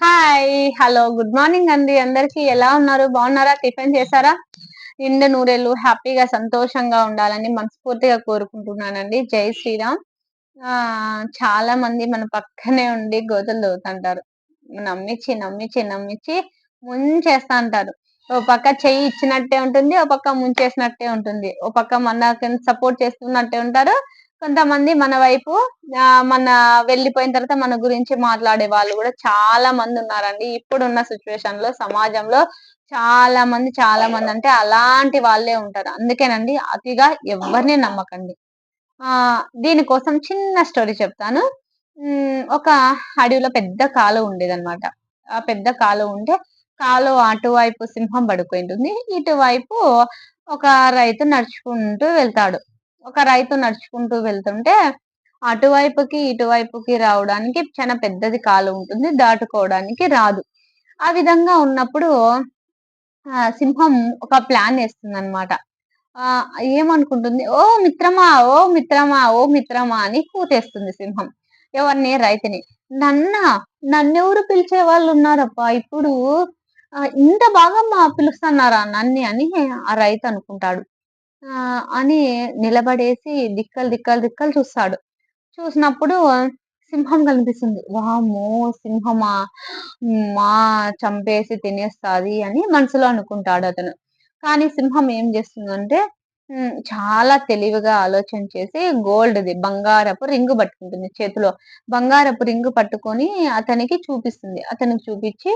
Hi hello good morning అండి అందరికి ఎలా ఉన్నారు? బాగున్నారా? టిఫిన్ చేశారా? నిండు నూరేళ్ళు హ్యాపీగా సంతోషంగా ఉండాలని మనస్ఫూర్తిగా కోరుకుంటున్నానండి. జై శ్రీరామ్. ఆ చాలా మంది మన పక్కనే ఉండి గోతులు దవ్వుతుంటారు నమ్మించి నమ్మించి నమ్మించి ముంచేస్తా అంటారు ఓ పక్క చెయ్యి ఇచ్చినట్టే ఉంటుంది ఓ పక్క ముంచేసినట్టే ఉంటుంది. ఓ పక్క మన సపోర్ట్ చేస్తున్నట్టే ఉంటారు. కొంతమంది మన వైపు మన వెళ్ళిపోయిన తర్వాత మన గురించి మాట్లాడే వాళ్ళు కూడా చాలా మంది ఉన్నారండి. ఇప్పుడున్న సిచ్యువేషన్లో సమాజంలో చాలా మంది చాలా మంది అంటే అలాంటి వాళ్ళే ఉంటారు. అందుకేనండి అతిగా ఎవరిని నమ్మకండి. ఆ దీనికోసం చిన్న స్టోరీ చెప్తాను. ఒక అడవిలో పెద్ద కాలు ఉండేదన్నమాట. ఆ పెద్ద కాలు ఉంటే కాలు అటువైపు సింహం పడుకుంటుంది ఇటువైపు ఒక రైతు నడుచుకుంటూ వెళ్తాడు. ఒక రైతు నడుచుకుంటూ వెళ్తుంటే అటువైపుకి ఇటువైపుకి రావడానికి చాలా పెద్దది కాలు ఉంటుంది. దాటుకోవడానికి రాదు. ఆ విధంగా ఉన్నప్పుడు సింహం ఒక ప్లాన్ వేస్తుంది అనమాట ఆ ఏమనుకుంటుంది? ఓ మిత్రమా ఓ మిత్రమా ఓ మిత్రమా అని కూతేస్తుంది సింహం. ఎవరిని? రైతుని. నన్న నన్నెవరు పిలిచే వాళ్ళు ఉన్నారప్ప ఇప్పుడు ఇంత బాగా మా పిలుస్తున్నారా నన్ని? అని ఆ రైతు అనుకుంటాడు. ఆ అని నిలబడేసి దిక్కలు దిక్కలు దిక్కలు చూస్తాడు. చూసినప్పుడు సింహం కనిపిస్తుంది. వామ్మో సింహమా? మా చంపేసి తినేస్తాది అని మనసులో అనుకుంటాడు అతను. కానీ సింహం ఏం చేస్తుందంటే చాలా తెలివిగా ఆలోచన చేసి గోల్డ్ది బంగారపు రింగు పట్టుకుంటుంది చేతిలో. బంగారపు రింగు పట్టుకొని అతనికి చూపిస్తుంది. అతనికి చూపించి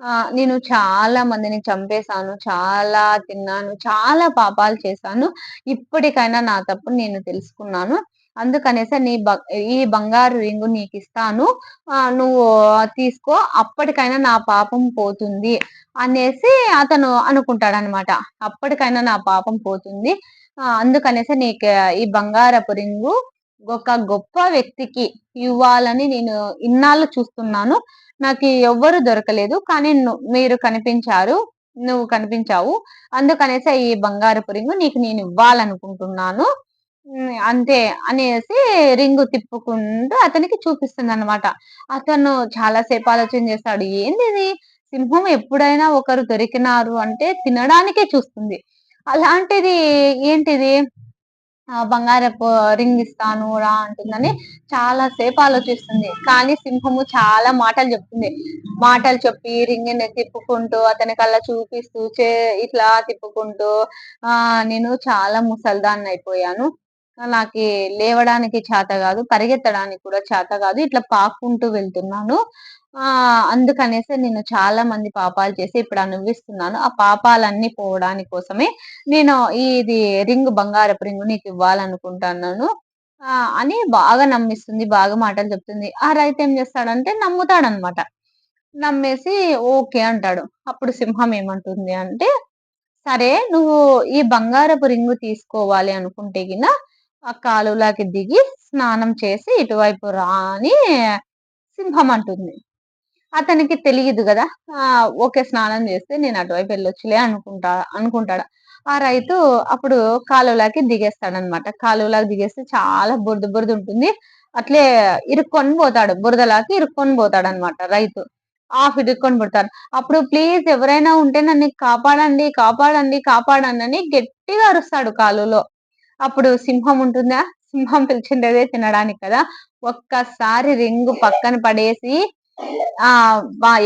ఆ నేను చాలా మందిని చంపేశాను చాలా తిన్నాను చాలా పాపాలు చేశాను. ఇప్పటికైనా నా తప్పు నేను తెలుసుకున్నాను. అందుకనేసి నీ ఈ బంగారు రింగు నీకు ఇస్తాను. నువ్వు తీసుకో అప్పటికైనా నా పాపం పోతుంది అనేసి అతను అనుకుంటాడనమాట అప్పటికైనా నా పాపం పోతుంది. అందుకనేసి నీకు ఈ బంగారపు రింగు ఒక గొప్ప వ్యక్తికి ఇవ్వాలని నేను ఇన్నాళ్ళు చూస్తున్నాను. నాకు ఎవ్వరు దొరకలేదు కానీ మీరు కనిపించారు నువ్వు కనిపించావు. అందుకనేసి ఈ బంగారపు రింగు నీకు నేను ఇవ్వాలనుకుంటున్నాను. అంతే అనేసి రింగు తిప్పుకుంటూ అతనికి చూపిస్తుంది అనమాట అతను చాలాసేపు ఆలోచన చేస్తాడు ఏంది ఇది సింహం ఎప్పుడైనా ఒకరు దొరికినారు అంటే తినడానికే చూస్తుంది. అలాంటిది ఏంటిది? బంగారపు రింగ్ ఇస్తాను రా అంటుందని చాలా సేపు ఆలోచిస్తుంది. కానీ సింహము చాలా మాటలు చెప్తుంది. మాటలు చెప్పి రింగిని తిప్పుకుంటూ అతని కల్లా చూపిస్తూ చే ఇట్లా తిప్పుకుంటూ ఆ నేను చాలా ముసల్దాన్ని అయిపోయాను. నాకు లేవడానికి చేత కాదు పరిగెత్తడానికి కూడా చేత కాదు ఇట్లా పాక్కుంటూ వెళ్తున్నాను. ఆ అందుకనేసి నేను చాలా మంది పాపాలు చేసి ఇప్పుడు అనుభవిస్తున్నాను. ఆ పాపాలన్నీ పోవడానికి కోసమే నేను ఇది రింగ్ బంగారపు రింగు నీకు ఇవ్వాలనుకుంటున్నాను. ఆ అని బాగా నమ్మిస్తుంది బాగా మాటలు చెప్తుంది. ఆ రైతు ఏం చేస్తాడంటే నమ్ముతాడనమాట. నమ్మేసి ఓకే అంటాడు. అప్పుడు సింహం ఏమంటుంది అంటే సరే నువ్వు ఈ బంగారపు రింగు తీసుకోవాలి అనుకుంటే గిన ఆ కాలువలోకి దిగి స్నానం చేసి ఇటువైపు రా అని సింహం అంటుంది. అతనికి తెలియదు కదా ఓకే స్నానం చేస్తే నేను అటువైపు వెళ్ళొచ్చులే అనుకుంటా అనుకుంటాడు. ఆ రైతు అప్పుడు కాలువలోకి దిగేస్తాడనమాట. కాలువలోకి దిగేస్తే చాలా బురద బురద ఉంటుంది. అట్లే ఇరుక్కొని పోతాడు బురదలాకి ఇరుక్కొని పోతాడు అనమాట రైతు. ఆఫ్ ఇరుక్కొని పుడతాడు. అప్పుడు ప్లీజ్ ఎవరైనా ఉంటే నన్ను కాపాడండి కాపాడండి కాపాడండి అని గట్టిగా అరుస్తాడు కాలువలో. అప్పుడు సింహం ఉంటుందా? సింహం పిలిచిండేదే తినడానికి కదా. ఒక్కసారి రింగు పక్కన పడేసి ఆ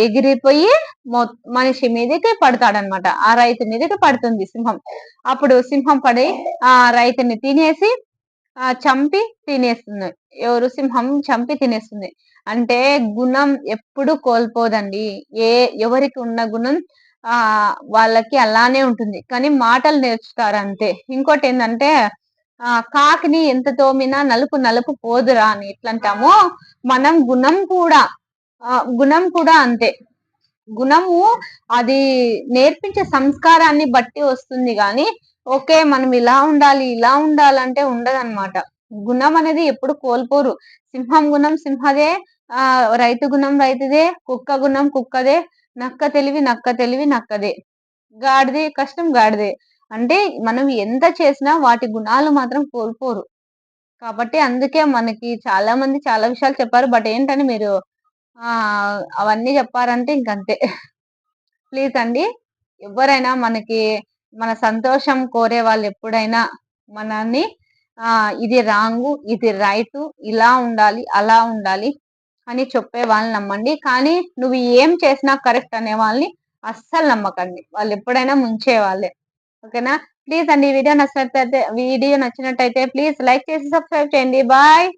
ఎగిరిపోయి మనిషి మీదకి పడతాడనమాట. ఆ రైతు మీదకి పడుతుంది సింహం. అప్పుడు సింహం పడి ఆ రైతుని తినేసి ఆ చంపి తినేస్తుంది. ఎవరు? సింహం చంపి తినేస్తుంది. అంటే గుణం ఎప్పుడు కోల్పోదండి. ఏ ఎవరికి ఉన్న గుణం ఆ వాళ్ళకి అలానే ఉంటుంది. కానీ మాటలు నేర్చుతారు అంతే ఇంకోటి ఏంటంటే ఆ కాకిని ఎంత తోమినా నలుపు నలుపు పోదురా అని ఎట్లంటామో మనం గుణం కూడా గుణం కూడా అంతే. గుణము అది నేర్పించే సంస్కారాన్ని బట్టి వస్తుంది కానీ ఓకే మనం ఇలా ఉండాలి ఇలా ఉండాలంటే ఉండదన్నమాట. గుణం అనేది ఎప్పుడు కోల్పోరు. సింహం గుణం సింహదే ఆ రైతు గుణం రైతుదే కుక్క గుణం కుక్కదే నక్క తెలివి నక్క తెలివి నక్కదే. గాడిదే కష్టం గాడిదే. అంటే మనం ఎంత చేసినా వాటి గుణాలు మాత్రం కోల్పోరు. కాబట్టి అందుకే మనకి చాలా మంది చాలా విషయాలు చెప్పారు. బట్ ఏంటని మీరు అవన్నీ చెప్పారంటే ఇంకంతే. ప్లీజ్ అండి. ఎవరైనా మనకి మన సంతోషం కోరే వాళ్ళు ఎప్పుడైనా మనల్ని ఇది రాంగు ఇది రైటు ఇలా ఉండాలి అలా ఉండాలి అని చెప్పే వాళ్ళని నమ్మండి. కానీ నువ్వు ఏం చేసినా కరెక్ట్ అనే వాళ్ళని అస్సలు నమ్మకండి. వాళ్ళు ఎప్పుడైనా ముంచే వాళ్ళే ఓకేనా? ప్లీజ్ అండి వీడియో నచ్చినట్లయితే వీడియో నచ్చినట్టయితే ప్లీజ్ లైక్ చేసి సబ్స్క్రైబ్ చేయండి. బాయ్!